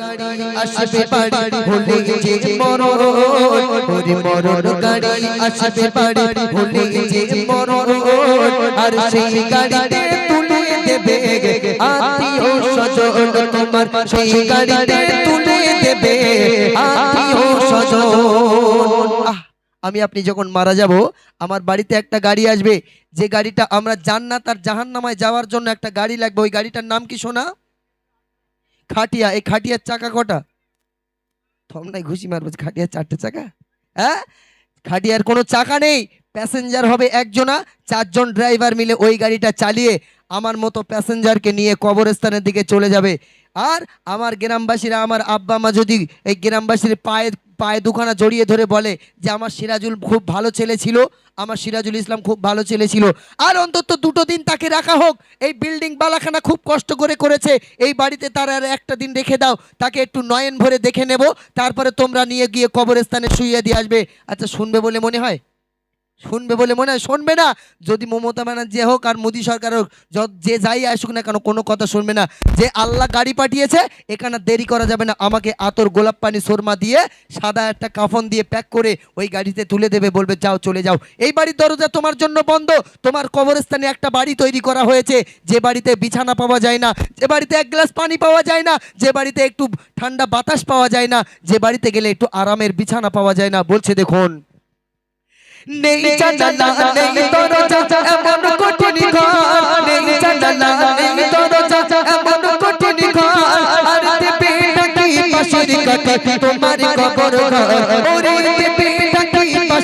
গাড়ি আসবে বাড়ি হলে যে মরণ ওরে মরণ গাড়ি আসবে বাড়ি হলে যে মরণ আর সেই গাড়িতে তুলে দেবে আত্মীয় স্বজন তোমার সেই গাড়িতে তুলে দেবে আত্মীয় স্বজন। আহ, আমি আপনি যখন মারা যাব আমার বাড়িতে একটা গাড়ি আসবে যে গাড়িটা আমরা জান্নাত আর জাহান্নামায় যাওয়ার জন্য একটা গাড়ি লাগবে ওই গাড়িটার নাম কি শোনা খাটিয়া, এই খাটিয়ার চাকা কটা? থম নাই ঘুষি মারবো খাটিয়ার চারটে চাকা। হ্যাঁ? খাটিয়ার কোনো চাকা নেই। প্যাসেঞ্জার হবে একজনা, চারজন ড্রাইভার মিলে ওই গাড়িটা চালিয়ে আমার মতো প্যাসেঞ্জারকে নিয়ে কবরস্থানের দিকে চলে যাবে। আর আমার গ্রামবাসীরা, আমার আব্বা মা যদি এই গ্রামবাসীর পায়ে পায়ে দুখানা জড়িয়ে ধরে বলে যে আমার সিরাজুল খুব ভালো ছেলে ছিল, আমার সিরাজুল ইসলাম খুব ভালো ছেলে ছিল। আর অন্তত দুটো দিন তাকে রাখা হোক। এই বিল্ডিং বালাখানা খুব কষ্ট করে করেছে। এই বাড়িতে তার আর একটা দিন রেখে দাও। তাকে একটু নয়ন ভরে দেখে নেব। তারপরে তোমরা নিয়ে গিয়ে কবরস্থানে শুইয়ে দিয়ে আসবে। আচ্ছা শুনবে বলে মনে হয়? শুনবে বলে মনে হয়, শুনবে না। যদি মমতা ব্যানার্জি হোক আর মোদী সরকার হোক য- যাই আসুক না কেন, কোনো কথা শুনবে না। যে আল্লাহ গাড়ি পাঠিয়েছে, এখানে দেরি করা যাবে না। আমাকে আতর গোলাপ পানি শর্মা দিয়ে সাদা একটা কাফন দিয়ে প্যাক করে ওই গাড়িতে তুলে দেবে, বলবে, যাও, চলে যাও। এই বাড়ির দরজা তোমার জন্য বন্ধ। তোমার কবরস্থানে একটা বাড়ি তৈরি করা হয়েছে। যে বাড়িতে বিছানা পাওয়া যায় না, যে বাড়িতে এক গ্লাস পানি পাওয়া যায় না, যে বাড়িতে একটু ঠান্ডা বাতাস পাওয়া যায় না, যে বাড়িতে গেলে একটু আরামের বিছানা পাওয়া যায় না, বলছে, দেখুন। নেই জানালা নেই দরজা এমন কঠিন ঘর। নেই জানালা নেই দরজা এমন কঠিন ঘর। আর দেবে নাকি পাশের কাটে তোমার কবর ঘর। ওরে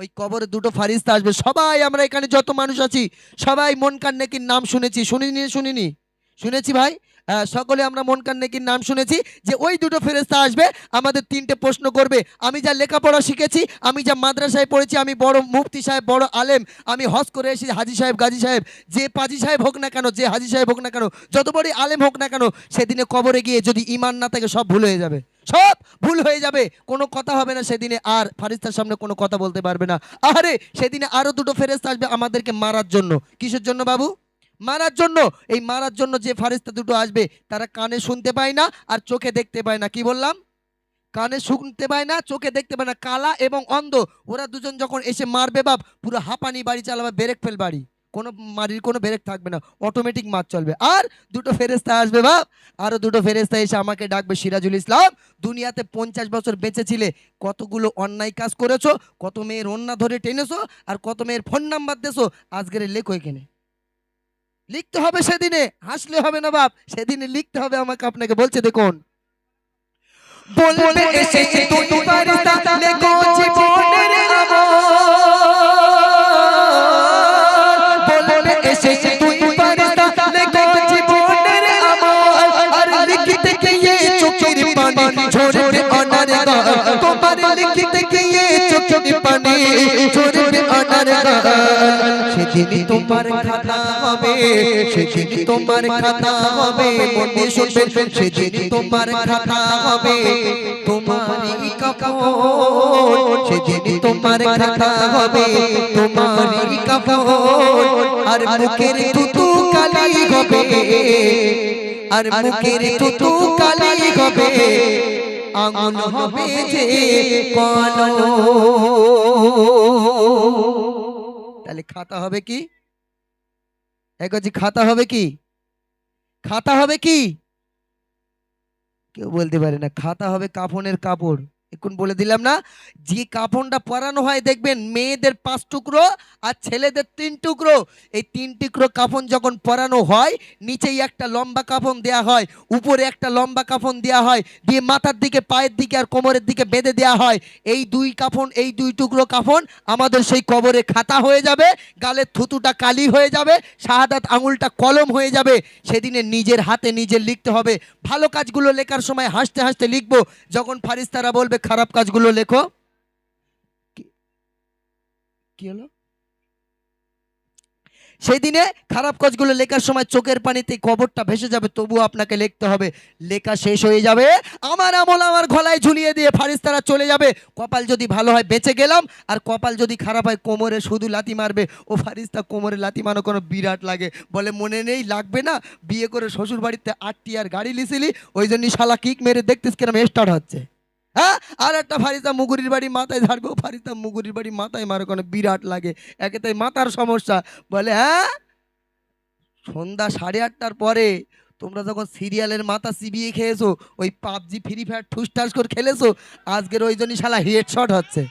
ওই কবরে দুটো ফারিস্তা আসবে। সবাই আমরা এখানে যত মানুষ আছি সবাই মন কান্নেকির নাম শুনেছি। শুনিনি শুনিনি? শুনেছি ভাই? হ্যাঁ, সকলে আমরা মন কান্নেকির নাম শুনেছি যে ওই দুটো ফেরেস্তা আসবে আমাদের তিনটে প্রশ্ন করবে। আমি যা লেখাপড়া শিখেছি আমি যা মাদ্রাসায় পড়েছি আমি বড় মুফতি সাহেব বড় আলেম আমি হজ করে এসেছি হাজি সাহেব গাজী সাহেব। যে পাজি সাহেব হোক না কেন যে হাজি সাহেব হোক না কেন যত বড়ই আলেম হোক না কেন সেদিনে কবরে গিয়ে যদি ইমান না থাকে সব ভুল হয়ে যাবে। সব ভুল হয়ে যাবে। কোনো কথা হবে না সেদিনে, আর ফারিস্তার সামনে কোনো কথা বলতে পারবে না। আরে সেদিনে আরও দুটো ফেরেস্তা আসবে আমাদেরকে মারার জন্য। কিসের জন্য বাবু? মারার জন্য। এই মারার জন্য যে ফারিস্তা দুটো আসবে, তারা কানে শুনতে পায় না আর চোখে দেখতে পায় না। কি বললাম? কানে শুনতে পায় না, চোখে দেখতে পায় না। কালা এবং অন্ধ। ওরা দুজন যখন এসে মারবে বাপ, পুরো হাঁপানি বাড়ি চালাবে, ব্রেক ফেল বাড়ি। কোনো মারির কোনো ব্রেক থাকবে না অটোমেটিক মার চলবে। আর দুটো ফেরেস্তা আসবে বাপ আরও দুটো ফেরেস্তা এসে আমাকে ডাকবে সিরাজুল ইসলাম দুনিয়াতে পঞ্চাশ বছর বেঁচে ছিলে কতগুলো অন্যায় কাজ করেছ কত মেয়ের অন্যা ধরে টেনেছো আর কত মেয়ের ফোন নাম্বার দেছো আজকের লেখো এখানে। লিখতে হবে সেদিনে হাসলে হবে না বাপ সেদিনে লিখতে হবে আমাকে আপনাকে বলছে দেখুন। বলবে এসে তুমি ফারিস্তা লেখো জীবনের আমল বলবে এসে তুই ফারিস্তা লেখো জীবনের আমল আর লিখতে গিয়ে চোখের পানি ঝরবে অনার গাল তোমার লিখতে গিয়ে চোখের পানি ঝরবে অনার গাল সেদিন তোমার খাতা হবে, সেদিন তোমার খাতা হবে, মনে শুনবে সেদিন তোমার খাতা হবে, তোমারই কাপড়, সেদিন তোমার খাতা হবে, তোমারই কাপড়, আর মুখের তুতু কালি হবে, আর মুখের তুতু কালি হবে, আঙুল হবে যে কলম। তাহলে খাতা হবে কি? এক হচ্ছে খাতা হবে কি? খাতা হবে কি? কেউ বলতে পারে না, খাতা হবে কাফনের কাপড়। এখন বলে দিলাম না, যে কাফনটা পরানো হয় দেখবেন মেয়েদের পাঁচ টুকরো আর ছেলেদের তিন টুকরো। এই তিন টুকরো কাফন যখন পরানো হয়, নিচেই একটা লম্বা কাফন দেয়া হয়, উপরে একটা লম্বা কাফন দেয়া হয়, দিয়ে মাথার দিকে, পায়ের দিকে আর কোমরের দিকে বেঁধে দেয়া হয়। এই দুই কাফন, এই দুই টুকরো কাফন আমাদের সেই কবরে খাতা হয়ে যাবে, গালের থুতুটা কালি হয়ে যাবে, শাহাদাত আঙুলটা কলম হয়ে যাবে। সেদিনে নিজের হাতে নিজে লিখতে হবে। ভালো কাজগুলো লেখার সময় হাসতে হাসতে লিখব। যখন ফারিস্তারা বলবে খারাপ কাজগুলো লেখো। কি হলো? সেই দিনে খারাপ কাজগুলো লেখার সময় চোখের পানিতে কবরটা ভেসে যাবে, তবুও আপনাকে লিখতে হবে, লেখা শেষ হয়ে যাবে। আমার আমল আমার গলায় ঝুলিয়ে দিয়ে ফারিস্তারা চলে যাবে। কপাল যদি ভালো হয়, বেঁচে গেলাম। আর কপাল যদি খারাপ হয়, কোমরে শুধু লাতি মারবে। ও ফারিস্তা, কোমরে লাতি মানো কোনো বিরাট লাগে। বলে, মনে নেই, লাগবে না। বিয়ে করে শ্বশুর বাড়িতে আটটি আর গাড়ি লিছিলি। ওই জন্যই শালা কিক মেরে দেখতিস কিরম স্টার্ট হচ্ছে। হ্যাঁ? আর একটা ফারিস্তা মুগুরির বাড়ি মাথায় ঝাড়বে ও ফারিস্তা মুগুরির বাড়ি মাথায় মারে কোনো বিরাট লাগে। একে তাই মাথার সমস্যা। বলে হ্যাঁ? সন্ধ্যা সাড়ে আটটার পরে তোমরা যখন সিরিয়ালের মাথা চিবিয়ে খেয়েছো, ওই পাবজি, ফ্রি ফায়ার ঠুসঠাস করে খেলেছো, আজকের ওই জন্যই শালা হেডশট হচ্ছে।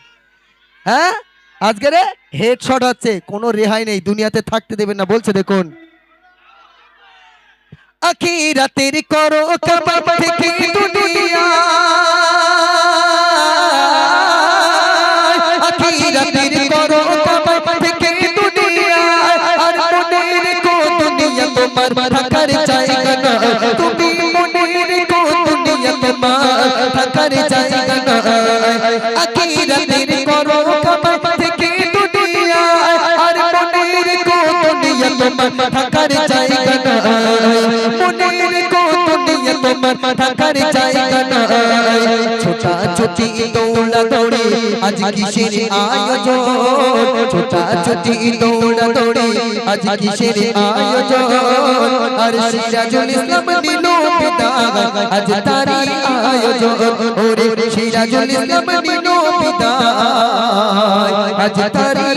হ্যাঁ? আজকের হেডশট হচ্ছে। কোনো রেহাই নেই। দুনিয়াতে থাকতে দেবেন না। বলছে, দেখুন। আখিরাতের করো কামাই থেকে দুনিয়া। দুনিয়া ছোটা দৌড়া দৌড়ি আজ কিসের আয়োজন? ছোটা ছোটি দৌড়া দৌড়ি আজ কিসের আয়োজন? আর সিরাজুল ইসলাম বিদায়, আজ তারি আয়োজন। ওরে সিরাজুল ইসলাম বিদায়, আজ তারি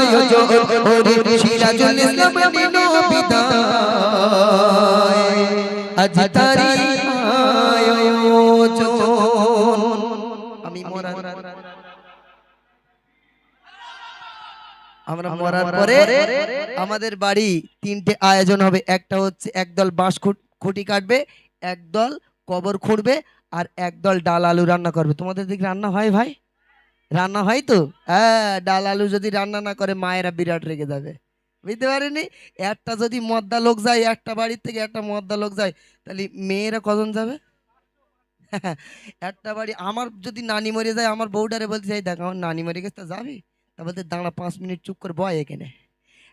আয়োজন। ওরে সিরাজুল ইসলাম নিল আমরা মরার পরে আমাদের বাড়ি তিনটে আয়োজন হবে। একটা হচ্ছে একদল বাঁশ খুঁটি কাটবে একদল কবর খুঁড়বে আর একদল ডাল আলু রান্না করবে। তোমাদের দিকে রান্না হয় ভাই? রান্না হয় তো? হ্যাঁ ডাল আলু যদি রান্না না করে মায়েরা বিরাট রেগে যাবে। বুঝতে পারেনি একটা যদি মদ্দা লোক যায় একটা বাড়ির থেকে একটা মদ্দা লোক যায় তাহলে মেয়েরা কজন যাবে? একটা বাড়ি আমার যদি নানি মরে যায় আমার বউটারে বলতে চাই দেখ আমার নানি মরে গেছে তা যাবি? তা বলতে দাঁড়া পাঁচ মিনিট চুপ করে বয় এখানে।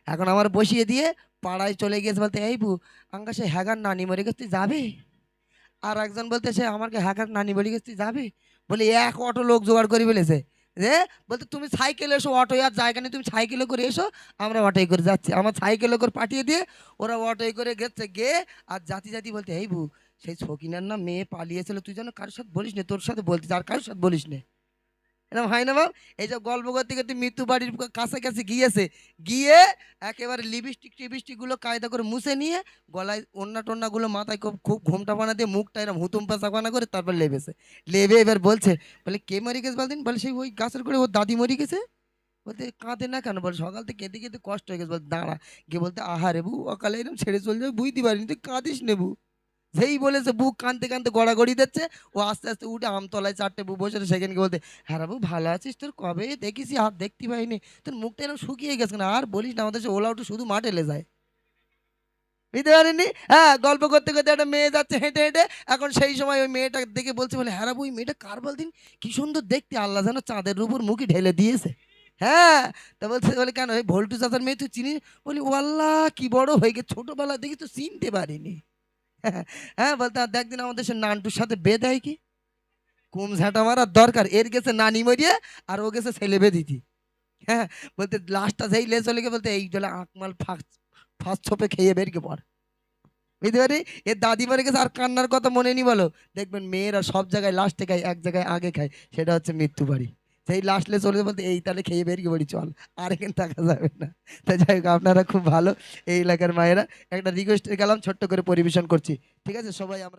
এখন আমার বসিয়ে দিয়ে পাড়ায় চলে গিয়েছে বলতে, এই বু আঙ্কা সে হ্যাগার নানি মরে গেছে, তুই যাবি? আর একজন বলতে, সে আমাকে হ্যাগার নানি মরে গেছে, তুই যাবি? বলে, এক অটো লোক জোগাড় করে ফেলেছে রে বলতে, তুমি সাইকেলে এসো, অটো আর জায়গা নেই, তুমি সাইকেলে করে এসো, আমরা অটোয় করে যাচ্ছি। আমার সাইকেলে করে পাঠিয়ে দিয়ে ওরা অটোয় করে গেছে গে আর জাতি জাতি বলতে, এই বু, সেই ছকিনার না মেয়ে পালিয়েছিল, তুই যেন কারোর সাথে বলিস না, তোর সাথে বলতিস আর কারোর সাথে বলিস না। এরকম হয় না বাব এই যে গল্প করতে করতে মৃত্যু বাড়ির কাছে কাছে গিয়েছে। গিয়ে একেবারে লিপস্টিক টিপস্টিকগুলো কায়দা করে মুছে নিয়ে গলায় অন্যা টন্নাগুলো মাথায় খুব খুব ঘোমটা বানা দিয়ে মুখটা এরকম হুতুম পাশা বানা করে তারপর লেবেছে। লেবে এবার বলছে, বলে, কে মরে গেছে বলদিন? বলে, সেই ওই গাছের করে ওর দাদি মরে গেছে? বলতে, কাঁদে না কেন? বলে, সকাল থেকে কেঁদে কেঁদে কষ্ট হয়ে গেছে। বলে, দাঁড়া। গিয়ে বলতে, আহারে বু অকালে এরকম ছেড়ে চলে যাবে, বুঝতে পারিনি, তুই কাঁদিস নেবু যেই বলেছে, বুক কানতে কানতে গড়াগড়ি দিচ্ছে, ও আস্তে আস্তে উঠে আমতলায় চারটে বউ বসে সেখানে বলতে হ্যাঁ বাবু ভালো আছিস? তোর কবে দেখিস? আর দেখতে পাইনি। তোর মুখটা এরকম শুকিয়ে গেছে না আর বলিস না, আমাদের ওলা উঠে শুধু মাঠে এলে যায়। বুঝতে পারেননি হ্যাঁ গল্প করতে করতে একটা মেয়ে যাচ্ছে হেঁটে হেঁটে, এখন সেই সময় ওই মেয়েটা দেখে বলছে, বলে হ্যাঁ ওই মেয়েটা কার বলদিন? কি সুন্দর দেখতে, আল্লাহ যেন চাঁদের উপর মুখে ঢেলে দিয়েছে। হ্যাঁ তা বলছে, বলে, কেন? ওই ভোল্টু চাচার মেয়ে তুই চিনি বলি, ও আল্লাহ, কি বড় হয়ে গেছে। ছোটোবেলা দেখি তো চিনতে পারিনি। হ্যাঁ বলতে আর দেখদিন আমাদের সে নানটুর সাথে বে কি? কুম ঝাঁটা মারার দরকার। এর গেছে নানি মরিয়ে, আর ও গেছে ছেলে বেদিতি হ্যাঁ বলতে লাস্টটা যেই লে চলে গিয়ে বলতে এই জলে আঁকমাল ফাঁস ফাঁস ছোপে খেয়ে বেরকে পড়। বুঝতে পারি? এর দাদি মরে গেছে, আর কান্নার কথা মনে নি বলো। দেখবেন মেয়েরা সব জায়গায় লাস্টে খায় এক জায়গায় আগে খায়, সেটা হচ্ছে মৃত্যু বাড়ি সেই লাস্ট চলে যায় বলতে, এই তাহলে খেয়ে বেরিয়ে পড়ি, চল। আর এখানে থাকা যাবে না। তাই যাই হোক, আপনারা খুব ভালো, এই এলাকার মায়েরা। একটা রিকোয়েস্টে গেলাম, ছোট্ট করে পরিবেশন করছি। ঠিক আছে, সবাই আমরা